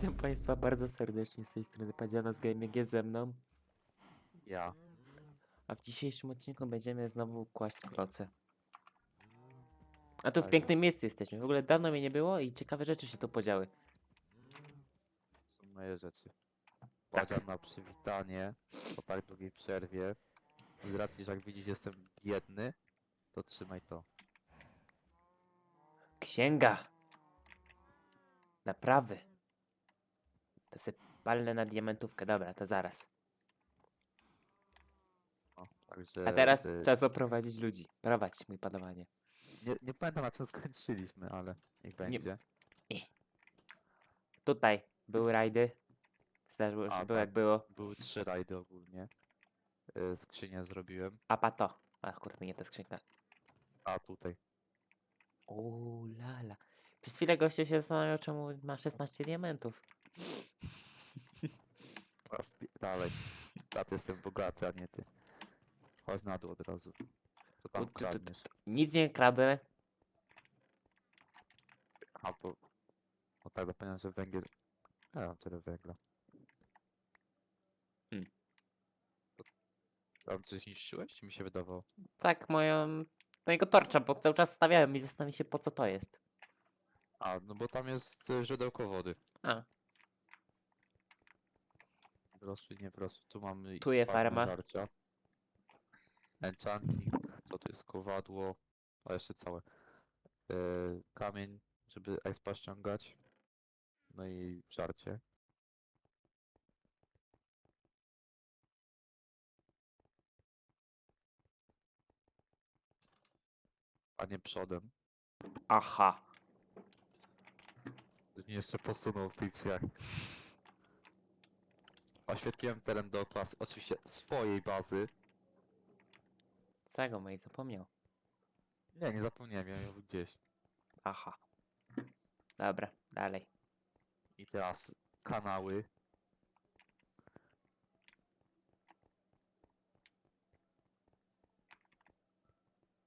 Witam Państwa bardzo serdecznie z tej strony Padziana z Gaming jest ze mną, Ja. a w dzisiejszym odcinku będziemy znowu kłaść kloce. A tu w Tak pięknym jest. miejscu jesteśmy. W ogóle dawno mnie nie było i ciekawe rzeczy się tu podziały. Są moje rzeczy. Tak. Padzian na przywitanie po tak długiej przerwie. Z racji, że jak widzisz jestem biedny, to trzymaj to. Księga! Naprawy. To sobie palnę na diamentówkę. Dobra, to zaraz. Także A teraz y, czas oprowadzić ludzi. Prowadź, mój panowanie. nie, nie pamiętam na czym skończyliśmy, ale niech będzie. Tutaj były rajdy. Zdarzyło się, A, było jak tak. było. Były trzy rajdy ogólnie. Y, Skrzynię zrobiłem. A pato. A kurde, nie ta skrzynka. A tutaj. O lala. Przez chwilę gościu się zastanawiał, czemu ma 16 diamentów. Dalej. Taty jestem bogaty, a nie ty. Chodź na dół od razu. Co tam tu, tu, tu. kradniesz? Nic nie kradę. A bo... No tak, zapomniałem, że węgiel... Ja mam tyle węgla. Hmm. Tam coś niszczyłeś? Czy mi się wydawało? Tak, moją. Mojego torcza, bo cały czas stawiałem i zastanawiam się po co to jest. A, no bo tam jest y, źródełko wody. A, Wrosły, nie wrosły. Tu mamy Tu je farmę farma. żarcia. Enchanting. Co tu jest? Kowadło. A jeszcze całe. Y, kamień, żeby expa ściągać. No i żarcie. A nie przodem. aha. Mnie jeszcze posunął w tych drzwiach. Oświetliłem teren s- oczywiście swojej bazy. Czego mojej zapomniał? Nie, nie zapomniałem, ja ją gdzieś. Aha. Dobra, dalej. I teraz kanały.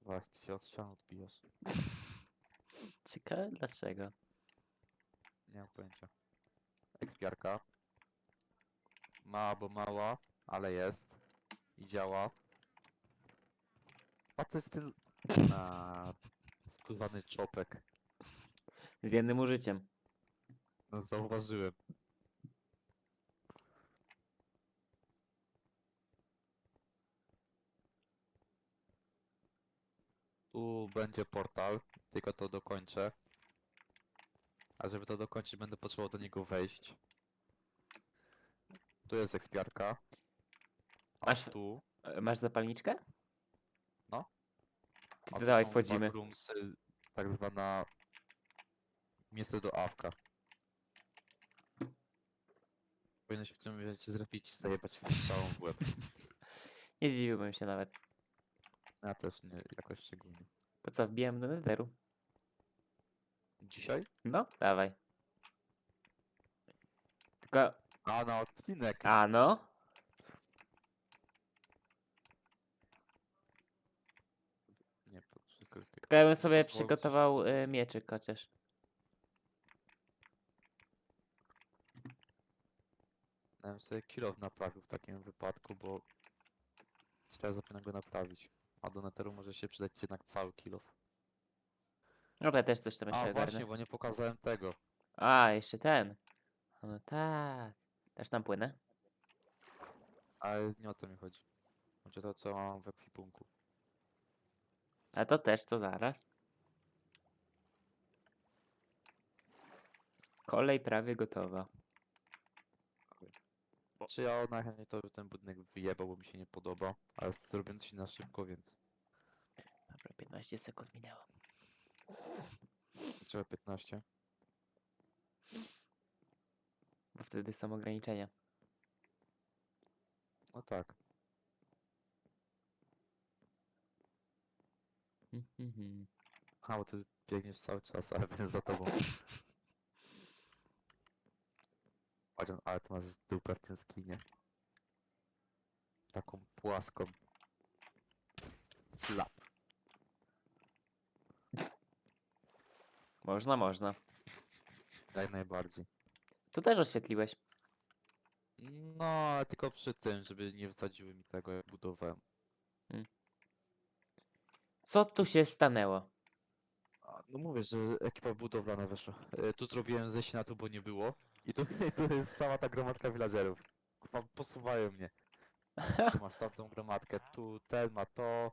Właśnie ty się od ścian odbijasz. Ciekawe dlaczego. Nie mam pojęcia. Ekspiarka. Mała, bo mała, ale jest. I działa. A to jest ten... A, skurwany czopek. Z jednym użyciem. No zauważyłem. Tu będzie portal, tylko to dokończę. A żeby to dokończyć, będę potrzebował do niego wejść. Tu jest ekspiarka. A Masz- tu, E, Masz zapalniczkę? No. Ty a to tu dawaj, są wchodzimy. backroomsy, tak zwana miejsce do awka. Powinno się w tym momencie zrepić i zajebać strzałą w łeb. Nie zdziwiłbym się nawet. Ja też nie jakoś szczególnie. Po co wbijam do netheru? Dzisiaj? No, dawaj. Tylko, A na odcinek. a no. Nie, to wszystko. Tylko ja bym sobie coś przygotował powiedzieć. mieczyk chociaż. Ja bym sobie kilow naprawił w takim wypadku, bo trzeba zapewne go naprawić. A do neteru może się przydać jednak cały kilow. No to ja też coś tam jeszcze A ogarnę. właśnie, bo nie pokazałem tego. A, jeszcze ten. No tak. Też tam płynę. Ale nie o to mi chodzi. Chodzi o to, co mam w ekwipunku. A to też, to zaraz. Kolej prawie gotowa. Czy ja najchętniej to ten budynek wyjebał, bo mi się nie podoba, ale zrobię coś na szybko, więc Dobra, 15 sekund minęło. trzeba 15. Bo wtedy są ograniczenia. No tak. Mhm. A, bo ty biegniesz cały czas, ale będę za tobą. Chodź, ale ty masz dupę w tym skinie. Taką płaską. Slap. Można, można. Jak najbardziej. To też oświetliłeś. No, ale tylko przy tym, żeby nie wsadziły mi tego, jak budowałem. Co tu się stanęło? A, No mówię, że ekipa budowlana weszła. E, Tu zrobiłem zejście na to, bo nie było. I tu, i tu jest cała ta gromadka villagerów. Kurwa, posuwają mnie. Tu masz tamtą gromadkę, tu ten ma to,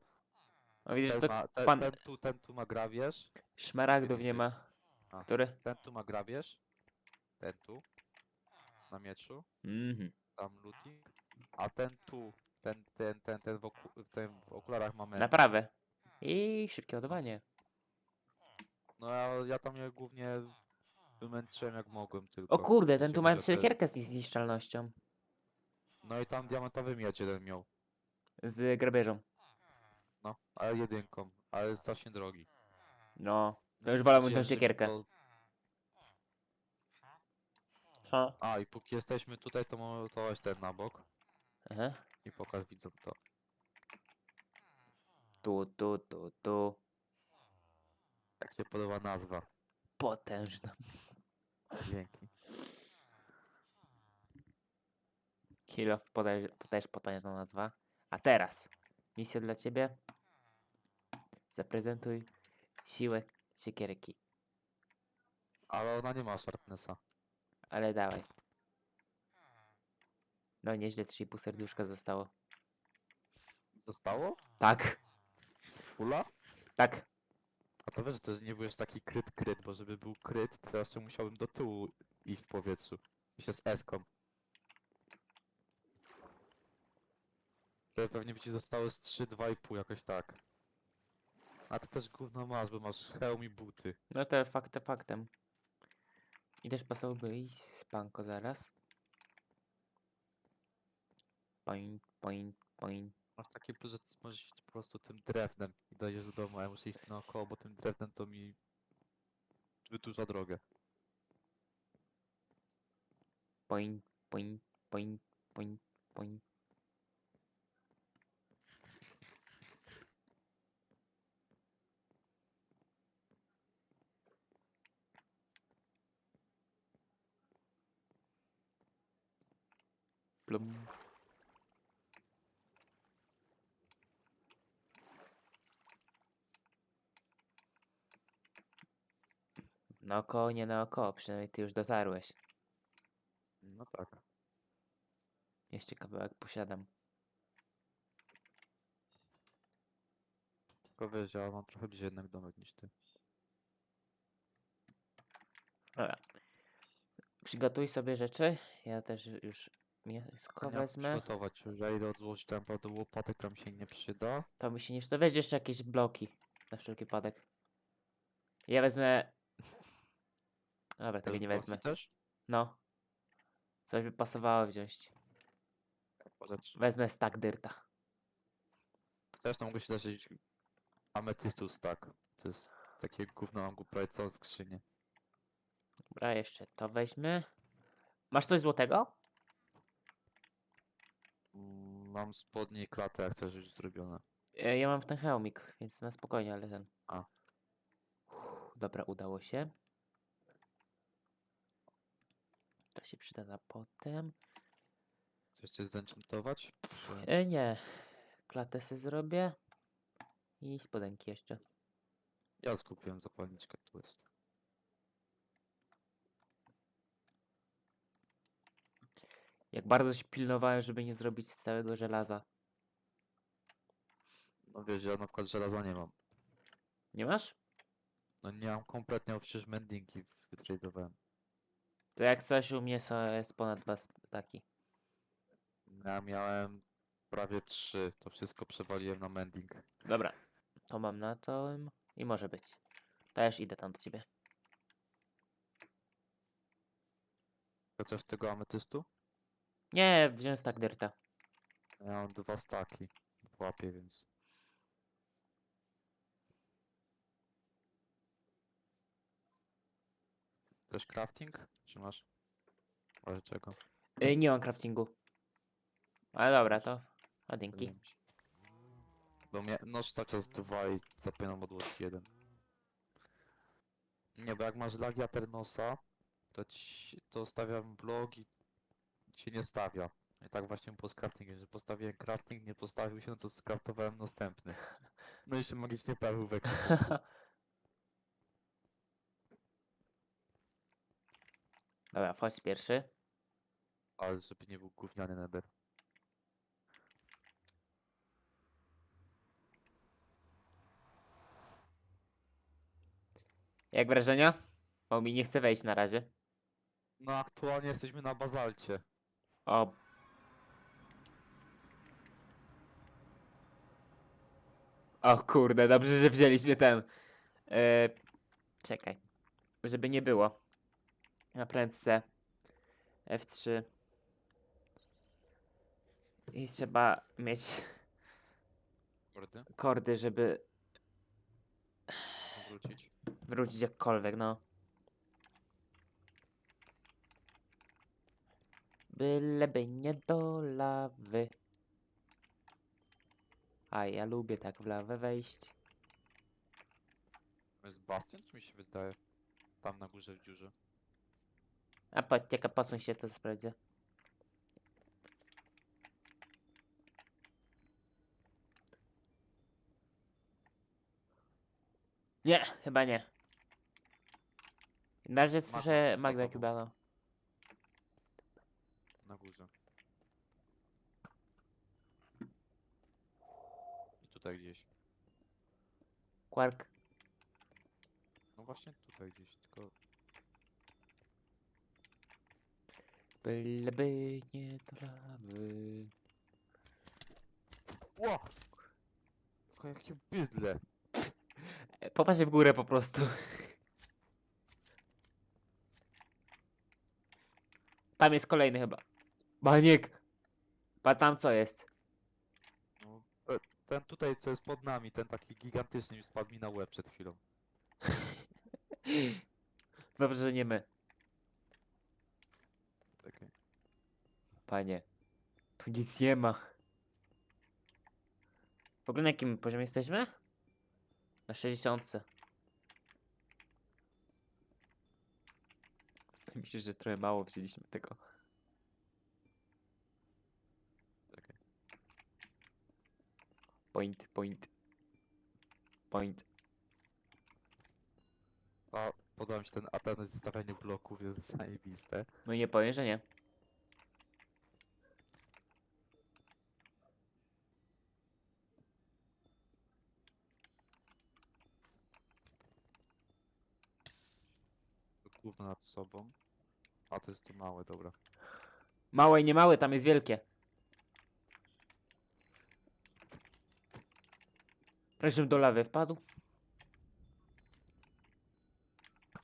O, widzisz, ten to ma, ten, pan- ten tu, ten tu ma grabież, szmaragdów nie ma. A. Który? ten tu ma grabież, ten tu, na mieczu, Mhm. tam looting, a ten tu, ten, ten, ten, ten w, oku, ten w okularach ma mending. Naprawę. I szybkie ładowanie. No ja, ja tam je głównie wymęczyłem jak mogłem tylko. O kurde, ten tu ma siekierkę z zniszczalnością. No i tam diamentowy miecz jeden miał. Z grabieżą. No, ale jedynką, ale strasznie drogi. No. To już wolałbym tą siekierkę. to- Ha. A i póki jesteśmy tutaj, to mamy to weź ten na bok Aha. i pokaż widzom to. Tu, tu, tu, tu. Jak się podoba nazwa. Potężna. Dzięki. Kilo podaj- też potężna nazwa. A teraz misja dla ciebie. Zaprezentuj siłę siekierki. Ale ona nie ma sharpnessa. Ale dawaj. No nieźle 3,5 serduszka zostało. Zostało? Tak, Z fulla? tak. A to wiesz, że to nie był już taki kryt kryt, bo żeby był kryt, to jeszcze musiałbym do tyłu iść w powietrzu. I się z eską. Żeby pewnie by ci zostało z 3, 2,5 jakoś tak. A ty też gówno masz, bo masz hełm i buty. No to faktem faktem. I też pasowałoby iść spanko zaraz. Point, point, point. Masz takie że możesz iść po prostu tym drewnem i dojdziesz do domu, a ja muszę iść naokoło, bo tym drewnem to mi wydłuża drogę. Point, point, point, point, point. Plum. Naokoło, nie naokoło, przynajmniej ty już dotarłeś. No tak. Jeszcze kawałek posiadam. Tylko wiesz, ja mam trochę bliżej jednak domek niż ty. Dobra. Przygotuj sobie rzeczy. Ja też już mięsko co wezmę. przygotować ja idę odłożyć tam naprawdę łopatek, tam się nie przyda. To mi się nie to weź jeszcze jakieś bloki. Na wszelki wypadek. Ja wezmę. Dobra, tego Te nie wezmę. też? No. Coś by pasowało wziąć. Rzecz. Wezmę stack dyrta. Chcesz, to mogę się zacząć ametystu stack. To jest takie gówno, mam go prawie całą skrzynię. Dobra, jeszcze to weźmy. Masz coś złotego? Mm, Mam spodnie i klatę, jak chcesz już zrobione. E, Ja mam ten hełmik, więc na spokojnie, ale ten. A. Uff, Dobra, udało się. To się przyda na potem. Chcesz coś zenchantować? Czy... E, nie. Klatę sobie zrobię. I spodenki jeszcze. Ja skupiłem zapalniczkę, tu jest. Jak bardzo się pilnowałem, żeby nie zrobić z całego żelaza. No wiesz, ja na przykład żelaza nie mam. Nie masz? No nie mam kompletnie, bo przecież mendingi wytradowałem. To jak coś u mnie są, jest ponad dwa taki. Ja miałem prawie trzy, to wszystko przewaliłem na mending. Dobra. To mam na to i może być. Też idę tam do ciebie. Chociaż tego ametystu? Nie, wziąłem stack dyrta. Ja mam dwa staki w łapie, więc... Też crafting? Czy masz? Może czego? Y, nie mam craftingu. Ale dobra, to. A dzięki. Wydaje mi się. Bo mnie noż cały czas dwa i zapinam odłóż jeden. Nie, bo jak masz lagia Ternosa, to to, ci, to stawiam blok i się nie stawia. I tak właśnie było z craftingiem, że postawiłem crafting, nie postawił się, no to skraftowałem następny. No i się magicznie ekwipunku. Dobra, wchodź pierwszy. Ale żeby nie był gówniany nether. Jak wrażenia? Bo mi nie chce wejść na razie. No aktualnie jesteśmy na bazalcie. O. O kurde, dobrze, że wzięliśmy ten. E, czekaj. Żeby nie było. Na prędce. F3. I trzeba mieć Kordy, kordy, żeby wrócić. wrócić jakkolwiek, no. Byleby nie do lawy. A ja lubię tak w lawę wejść. To jest bastion, czy mi się wydaje? Tam na górze w dziurze. A podcieka, posuń się, to sprawdzę. Nie, chyba nie. Na razie słyszę Magda. Kubano. Na górze. I tutaj gdzieś. Quark. No właśnie tutaj gdzieś, tylko Byleby nie do lawy. Ło! Tylko jakie bydle. E, Popatrz w górę po prostu. Tam jest kolejny chyba. Baniek. Pa tam co jest. No, e, ten tutaj, co jest pod nami, ten taki gigantyczny mi spadł mi na łeb przed chwilą. Dobrze, że nie my. Czekaj. Panie. Tu nic nie ma. W ogóle na jakim poziomie jesteśmy? Na 60. Myślę, że trochę mało wzięliśmy tego. Point, point. Point. A, podałem ci ten aten zostawianie bloków, jest zajebiste. No i nie powiem, że nie. To Gówno nad sobą. A to jest to małe, dobra. Małe i nie małe, tam jest wielkie. Prawie żebym do lawy wpadł.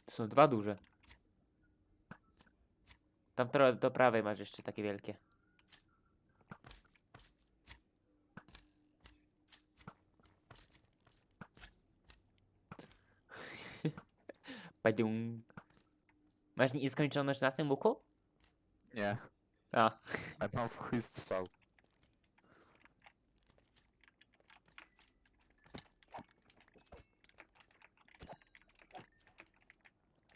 To są dwa duże. Tam trochę do prawej masz jeszcze takie wielkie. Padium. Masz nieskończoność na tym łuku? Nie, A. ale mam w chuj strzał.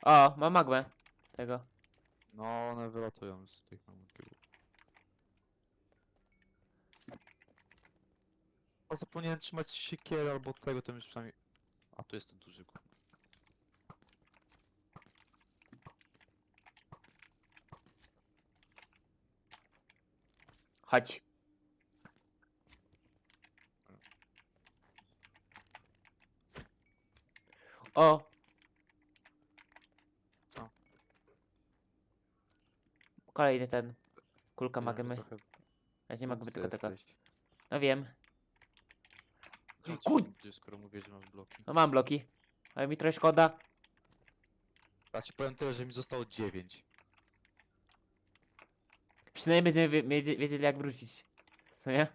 O, mam magmę. Tego. No, one wylatują z tych mamutków. A zapomniałem trzymać siekierę albo tego, to już przynajmniej... A tu jest ten duży gówno. Chodź. O! Kolejny ten. Kulka magmy. trochę Ja nie magmy, tylko taka. jesteś. No wiem. Kuj! ty, skoro mówię, że masz bloki. No mam bloki. Ale mi trochę szkoda. Ja ci powiem tyle, że mi zostało 9. Przynajmniej będziemy wie- wiedzie- wiedzieli jak wrócić. Co nie?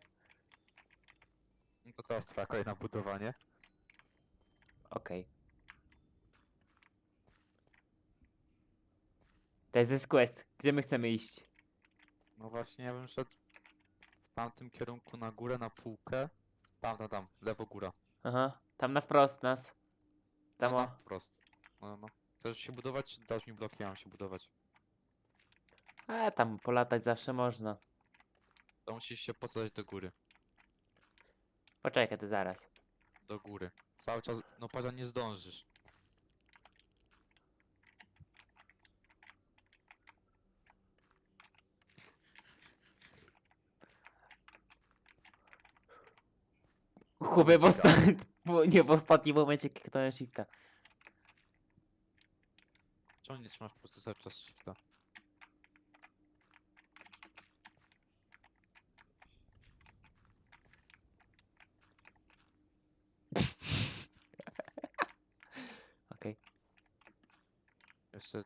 No to teraz twoja kolejna budowanie. Okej. To jest this quest. Gdzie my chcemy iść? No właśnie, ja bym szedł w tamtym kierunku na górę, na półkę. Tam, tam, tam, lewo góra. Aha. Tam na wprost nas. Tam no, o. na wprost. No, no. Chcesz się budować, dasz mi bloki, ja mam się budować? A tam polatać zawsze można. To musisz się posadać do góry. Poczekaj, to zaraz. Do góry. Cały czas, no patrz, nie zdążysz. W bo Nie, w ostatnim momencie kliknąłem shifta. Czemu nie trzymasz po prostu cały czas shifta? Okej. Jeszcze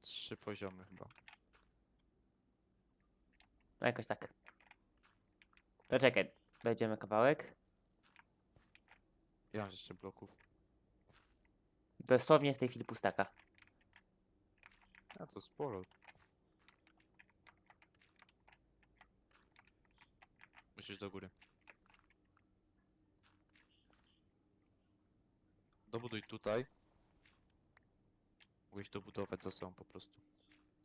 trzy poziomy chyba. No jakoś tak. To czekaj, dojdziemy kawałek. Ja mam jeszcze bloków. Dosłownie w tej chwili pustaka. A to sporo. Musisz do góry. Dobuduj tutaj. Mogłeś dobudować za sobą po prostu.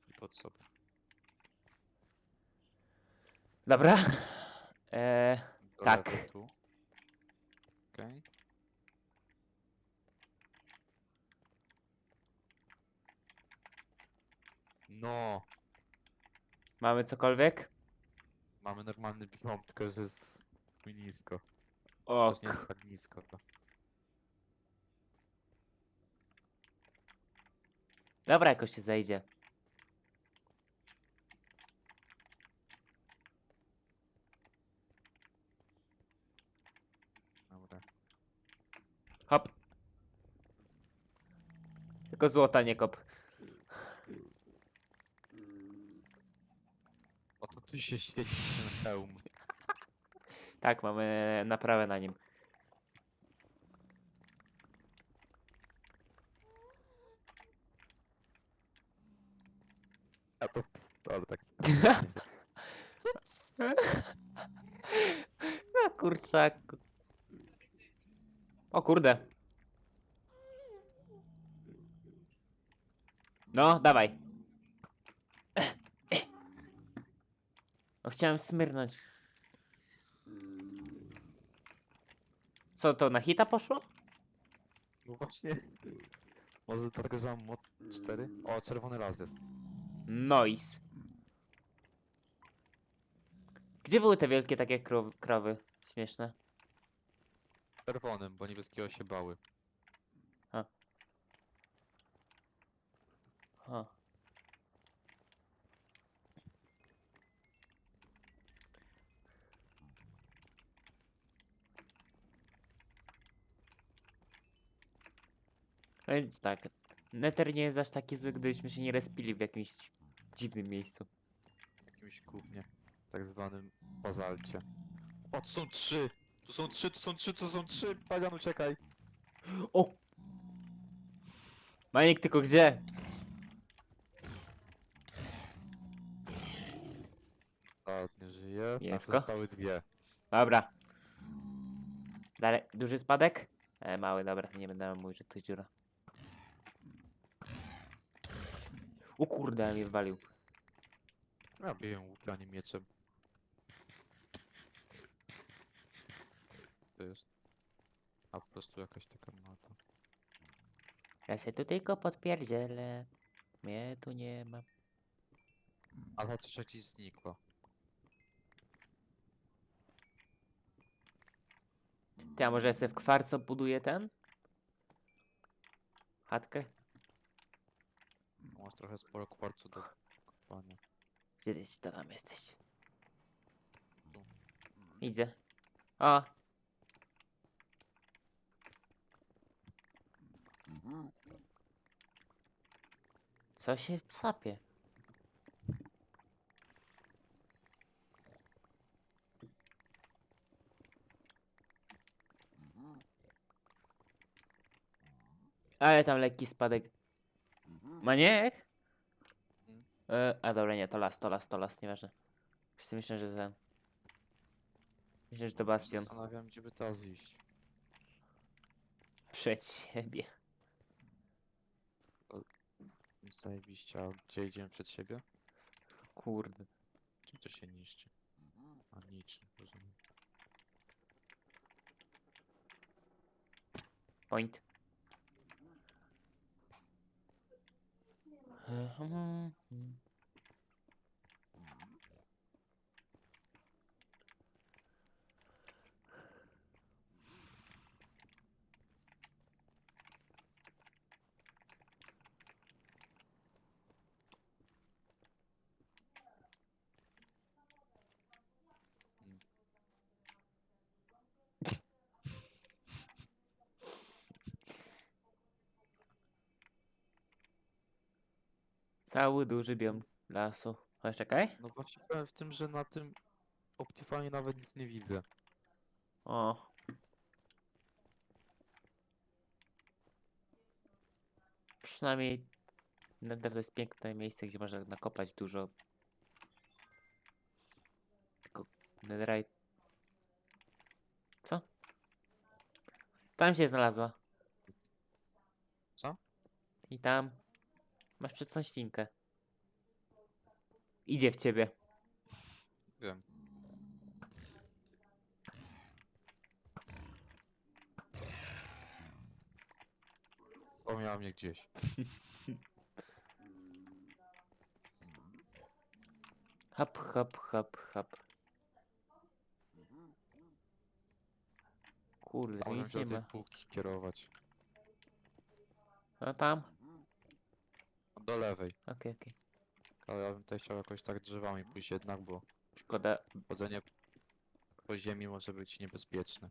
I pod sobą. Dobra. Eee, Do Tak. lewej Tu. Okej. No, mamy cokolwiek? mamy normalny biom, tylko że jest chuj nisko. O, Też nie jest tak nisko. To. dobra, jakoś się zejdzie. Dobra. Hop. Tylko złota nie kop. Ty się świeci ten hełm. Tak, mamy naprawę na nim. A to, to ale tak. No kurczaku. O kurde. No, dawaj. No, chciałem smyrnąć. Co to, na hita poszło? No właśnie. Może dlatego, że mam moc 4? O, czerwony las jest. Noise. Gdzie były te wielkie takie krow- krowy? Śmieszne. Czerwonym, bo niebieskiego się bały. O. Więc tak. Nether nie jest aż taki zły, gdybyśmy się nie respili w jakimś dziwnym miejscu. W jakimś gównie. Tak zwanym bazalcie. O, tu są trzy! Tu są trzy, tu są trzy, tu są trzy! Padzian, uciekaj! O! Maniek, tylko gdzie? Nie żyje. Tak, Mięsko? zostały dwie. Dobra. Dalej, duży spadek? E, mały, dobra, nie będę mówić, że to jest dziura. O kurde, mnie wywalił. Ja biję łukiem, a nie mieczem. To jest... A po prostu jakaś taka mata. Ja się tu tylko podpierdzielę. Mnie tu nie ma. Ale coś ci znikło. Ty, a może ja sobie w kwarco buduję ten? Chatkę? Masz trochę sporo kwarcu do kopania. Ty to tam jesteś? Idzie. O! Co się sapie? Ale tam lekki spadek. Maniek? Mm. E, a dobra, nie, to las, to las, to las, nieważne. Wszyscy myślę, że ten. Myślę, że to bastion. Zastanawiam, gdzie by teraz iść. Przed siebie. Zajebiście, a gdzie idziemy przed siebie? Kurde. Czym to się niszczy? A niczym, rozumiem. Point. 음. 음. Cały duży biom lasu. Chodź, czekaj. No właśnie powiem w tym, że na tym Optifine nawet nic nie widzę. O. Przynajmniej Nether to jest piękne miejsce, gdzie można nakopać dużo. Tylko Netherite... Co? Tam się znalazła. Co? I tam. Masz przed tą świnkę. Idzie w ciebie. Wiem. O, miała mnie gdzieś. Hop, hop, hop, hop. Kurde, Mogłem nic się nie do tej ma. półki kierować. No tam? Do lewej. Okej, okej. Ale ja bym tutaj chciał jakoś tak drzewami pójść jednak, bo Szkoda. chodzenie po ziemi może być niebezpieczne.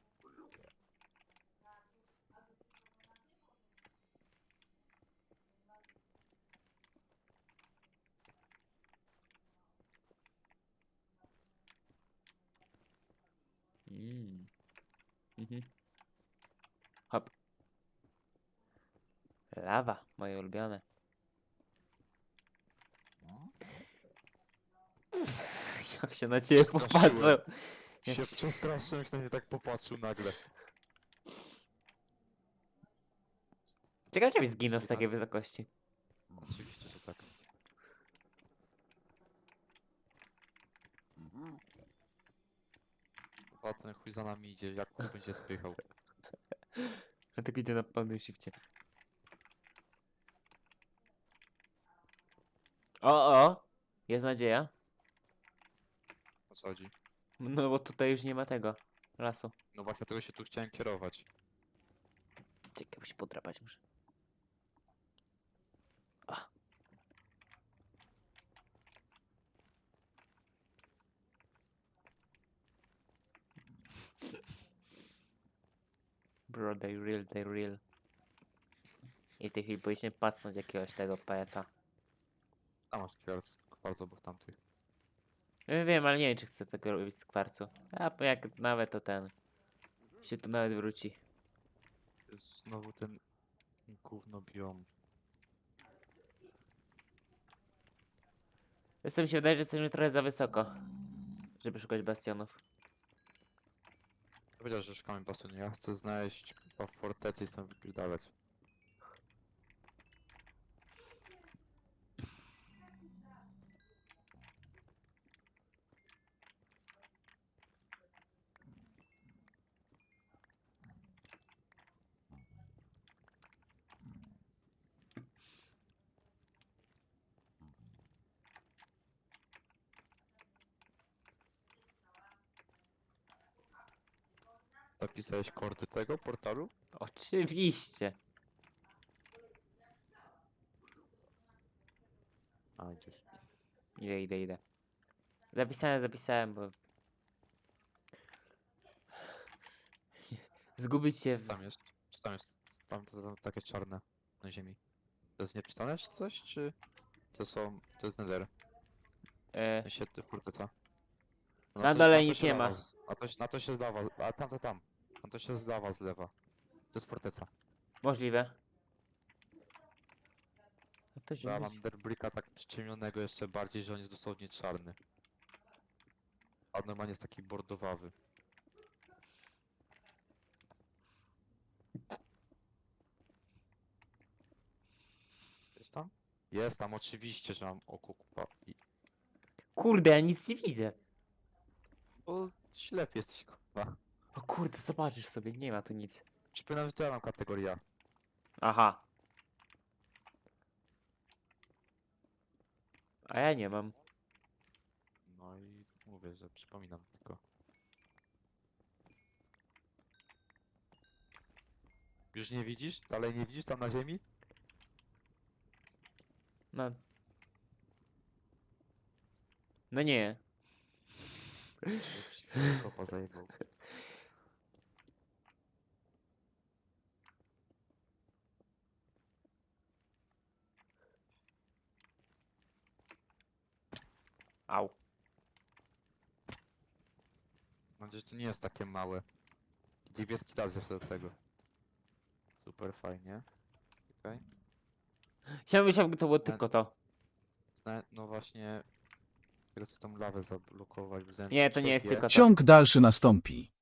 Mm. Mhm. Hop. Lawa, moje ulubione. Jak się na ciebie Straszyłem. popatrzył. Jak Się się- przestraszyłem, jak na mnie tak popatrzył nagle. Ciekawe, czy byś zginął z Tak. takiej wysokości. Oczywiście, że tak. A ten chuj za nami idzie, jak chuj będzie spychał. A tak idzie na pełnym shifcie. O, o! Jest nadzieja. Co chodzi? No bo tutaj już nie ma tego lasu. No właśnie, tego się tu chciałem kierować. Czekaj, bo się podrapać muszę. A. Bro, they real, they real. I w tej chwili powinniśmy patrzeć jakiegoś tego pajaca. A masz kwarc, kwarc obok tamtych. Ja wiem, ale nie wiem, czy chcę tego robić z kwarcu. A jak nawet to ten się tu nawet wróci. Znowu ten gówno biom. Zresztą mi się wydaje, że jesteśmy trochę za wysoko, żeby szukać bastionów. Powiedział, że szukamy basenu. Ja chcę znaleźć chyba fortecę i stąd wypierdalać. Zapisałeś kordy tego portalu? Oczywiście. A, idziesz. Idę, idę, idę. Zapisałem, zapisałem, bo... Zgubić się w... Tam jest. Czy tam jest? Tam to, to takie czarne na ziemi. To jest niepisane czy coś? Czy to są. To jest nether? E, W sensie, ty forteca. No Na to- dole to nic się nie ma. z- A to, się- na to się zdawa. A tam to tam. Tam to się zdawa z lewa. To jest forteca. możliwe. No to Ja mam derbricka tak przyciemnionego jeszcze bardziej, że on jest dosłownie czarny. A normalnie jest taki bordowawy. Jest tam? Jest tam oczywiście, że mam oko kupa. I... Kurde, ja nic nie widzę. Bo ślepy jesteś kupa. O kurde, zobaczysz sobie, nie ma tu nic. Że to ja mam kategoria. Aha. A ja nie mam. No i mówię, że przypominam tylko. Już nie widzisz? Dalej nie widzisz tam na ziemi? No. No nie. Kopa zajebał. Au. Mam nadzieję, że to nie jest takie małe. Niebieski las jeszcze do tego. Super fajnie. Okej. Ja myślałem, że to było tylko to. Zna no właśnie... Tą lawę zablokować. bo Nie, to nie jest tylko to. Ciąg dalszy nastąpi.